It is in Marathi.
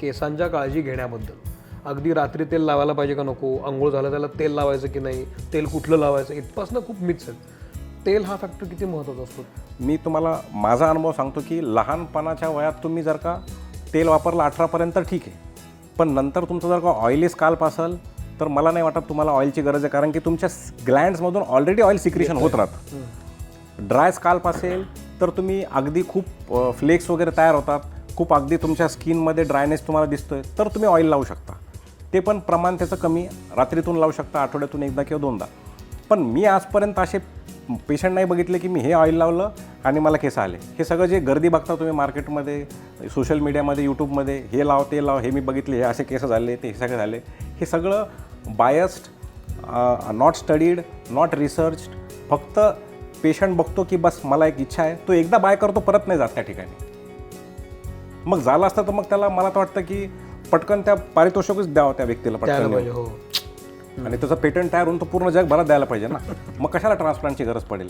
केसांच्या काळजी घेण्याबद्दल. अगदी रात्री तेल लावायला पाहिजे का नको? आंघोळ झालं त्याला तेल लावायचं की नाही? तेल कुठलं लावायचं? इथपासनं खूप मिथ्स आहेत. तेल हा फॅक्टर किती महत्त्वाचा असतो? मी तुम्हाला माझा अनुभव सांगतो की लहानपणाच्या वयात तुम्ही जर का तेल वापरलं अठरापर्यंत ठीक आहे. पण नंतर तुमचं जर का ऑइली स्काल्प असेल तर मला नाही वाटत तुम्हाला ऑइलची गरज आहे. कारण की तुमच्या ग्लँड्समधून ऑलरेडी ऑइल सिक्रेशन होत राहतं. ड्राय स्काल्प असेल तर तुम्ही अगदी खूप फ्लेक्स वगैरे तयार होतात. खूप अगदी तुमच्या स्किनमध्ये ड्रायनेस तुम्हाला दिसतोय तर तुम्ही ऑइल लावू शकता. ते पण प्रमाण त्याचं कमी रात्रीतून लावू शकता आठवड्यातून एकदा किंवा दोनदा. पण मी आजपर्यंत असे पेशंट नाही बघितले की मी हे ऑइल लावलं आणि मला केस आले. हे सगळं जे गर्दी बघता तुम्ही मार्केटमध्ये सोशल मीडियामध्ये यूट्यूबमध्ये हे लाव ते लाव हे मी बघितले हे असे केस झाले ते हे सगळे झाले. हे सगळं biased not studied not research फक्त पेशंट बघतो की बस मला एक इच्छा आहे तो एकदा बाय करतो परत नाही जात त्या ठिकाणी. मग झालं असतं तर मग त्याला मला तर वाटतं की पटकन त्या पारितोषिकच द्यावं त्या व्यक्तीला पटकन हो. आणि त्याचं पेटंट तयार होऊन तो पूर्ण जगभरात द्यायला पाहिजे ना. मग कशाला ट्रान्सप्लांटची गरज पडेल?